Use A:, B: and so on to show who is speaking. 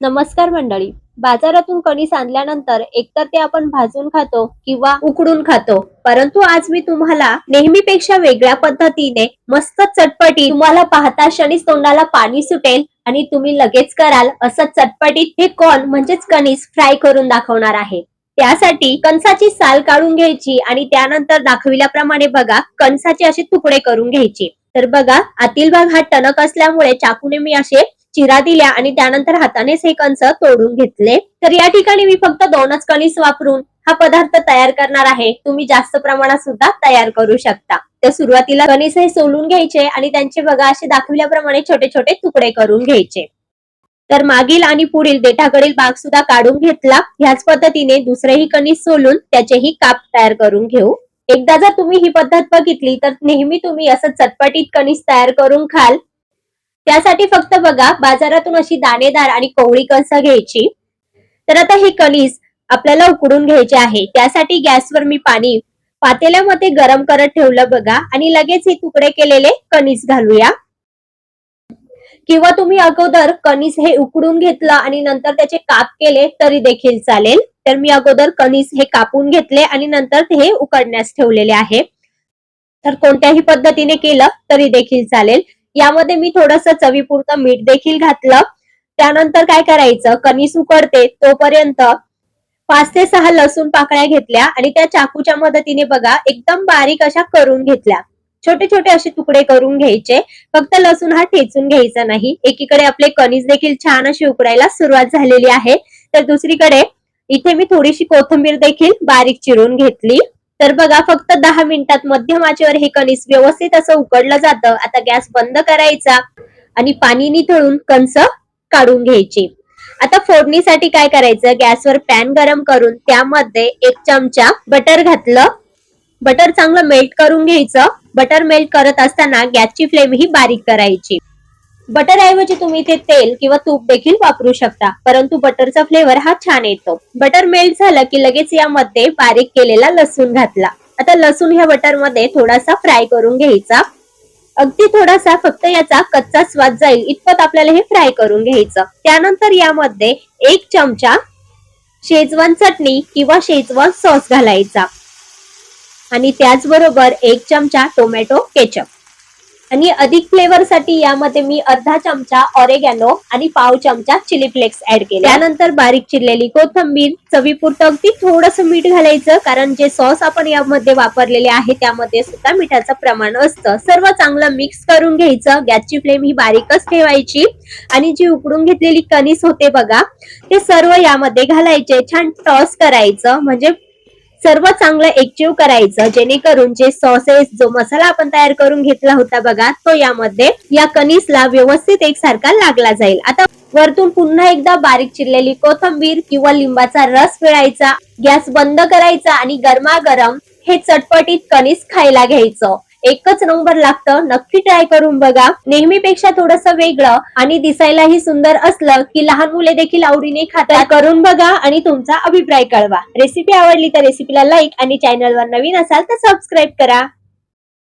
A: नमस्कार मंडळी. बाजारातून कणीस आणल्यानंतर एकतर ते आपण भाजून खातो किंवा उकडून खातो. परंतु आज मी तुम्हाला नेहमीपेक्षा वेगळ्या पद्धतीने मस्त चटपटी तुम्हाला पाहता क्षणीच तोंडाला पाणी सुटेल आणि तुम्ही लगेच कराल असं चटपटीत हे कॉर्न म्हणजेच कणीस फ्राय करून दाखवणार आहे. त्यासाठी कणसाची साल काढून घ्यायची आणि त्यानंतर दाखविल्याप्रमाणे बघा कणसाचे असे तुकडे करून घ्यायचे. तर बघा आतील भाग हा टणक असल्यामुळे चाकूने मी असे चिरा दिल्या आणि त्यानंतर हातानेच हे कंस तोडून घेतले. तर या ठिकाणी मी फक्त दोनच कणीस वापरून हा पदार्थ तयार करणार आहे. तुम्ही जास्त प्रमाणात सुद्धा तयार करू शकता. तर सुरुवातीला कणीस हे सोलून घ्यायचे आणि त्यांचे बघा असे दाखवल्याप्रमाणे छोटे छोटे तुकडे करून घ्यायचे. तर मागील आणि पुढील देठाकडील भाग सुद्धा काढून घेतला. ह्याच पद्धतीने दुसरेही कणीस सोलून त्याचेही काप तयार करून घेऊ. एकदा जर तुम्ही ही पद्धत बघितली तर नेहमी तुम्ही असं चटपटीत कणीस तयार करून खाल. त्यासाठी फक्त बघा बाजारातून अशी दाणेदार आणि कोवळी कणस घ्यायची. तर आता हे कणीस आपल्याला उकडून घ्यायचे आहे. त्यासाठी गॅसवर मी पाणी पातेल्यामध्ये गरम करत ठेवलं बघा. आणि लगेच हे तुकडे केलेले कणीस घालूया. किंवा तुम्ही अगोदर कणीस हे उकडून घेतलं आणि नंतर त्याचे काप केले तरी देखील चालेल. तर मी अगोदर कणीस हे कापून घेतले आणि नंतर ते हे उकडण्यास ठेवलेले आहे. तर कोणत्याही पद्धतीने केलं तरी देखील चालेल. यामध्ये मी थोडस चवीपुरतं मीठ देखील घातलं. त्यानंतर काय करायचं? कणीस उकडते. तोपर्यंत पाच ते सहा लसूण पाकळ्या घेतल्या आणि त्या चाकूच्या मदतीने बघा एकदम बारीक अशा करून घेतल्या. छोटे छोटे असे तुकडे करून घ्यायचे. फक्त लसूण हा ठेचून घ्यायचा नाही. एकीकडे आपले कणीस देखील छान अशी उकडायला सुरुवात झालेली आहे. तर दुसरीकडे इथे मी थोडीशी कोथिंबीर देखील बारीक चिरून घेतली. तर बघा फक्त दहा मिनिटात मध्यम आचेवर हे कणीस व्यवस्थित असं उकडलं जातं. आता गॅस बंद करायचा आणि पाणी निथळून कणस काढून घ्यायची. आता फोडणीसाठी काय करायचं? गॅसवर पॅन गरम करून त्यामध्ये एक चमचा बटर घातलं. बटर चांगलं मेल्ट करून घ्यायचं. बटर मेल्ट करत असताना गॅसची फ्लेम ही बारीक करायची. बटर ऐवजी तुम्ही ते तेल किंवा तूप देखील वापरू शकता. परंतु बटरचा फ्लेवर हा छान येतो. बटर मेल्ट झालं की लगेच यामध्ये बारीक केलेला लसूण घातला. आता लसूण ह्या बटरमध्ये थोडासा फ्राय करून घ्यायचा. अगदी थोडासा फक्त याचा कच्चा स्वाद जाईल इतपत आपल्याला हे फ्राय करून घ्यायचं. त्यानंतर यामध्ये एक चमचा शेजवान चटणी किंवा शेजवान सॉस घालायचा. आणि त्याचबरोबर एक चमचा टोमॅटो केचप आणि अधिक फ्लेवर साठी यामध्ये मी अर्धा चमचा ऑरेगॅनो आणि पाव चमचा चिली फ्लेक्स ऍड केले. त्यानंतर बारीक चिरलेली कोथंबीर चवीपुरतं अगदी थोडस मीठ घालायचं कारण जे सॉस आपण यामध्ये वापरलेले आहे त्यामध्ये सुद्धा मिठाचं प्रमाण असतं. सर्व चांगलं मिक्स करून घ्यायचं. गॅसची फ्लेम ही बारीकच ठेवायची. आणि जी उकडून घेतलेली कणीस होते बघा ते सर्व यामध्ये घालायचे. छान टॉस करायचं. म्हणजे सर्व चांगलं एकजीव करायचं जेणेकरून जे सॉसेस जो मसाला आपण तयार करून घेतला होता बघा तो यामध्ये या कणीसला व्यवस्थित एकसारखा लागला जाईल. आता वरतून पुन्हा एकदा बारीक चिरलेली कोथंबीर किंवा लिंबाचा रस पिळायचा गॅस बंद करायचा आणि गरमागरम हे चटपटीत कणीस खायला घ्यायचं. एकच नंबर लागतं. नक्की ट्राय करून बघा. नेहमीपेक्षा थोडस वेगळं आणि दिसायलाही सुंदर असलं की लहान मुले देखील आवडीने खातात. करून बघा आणि तुमचा अभिप्राय कळवा. रेसिपी आवडली तर रेसिपीला लाईक आणि चॅनलवर नवीन असाल तर सबस्क्राईब करा.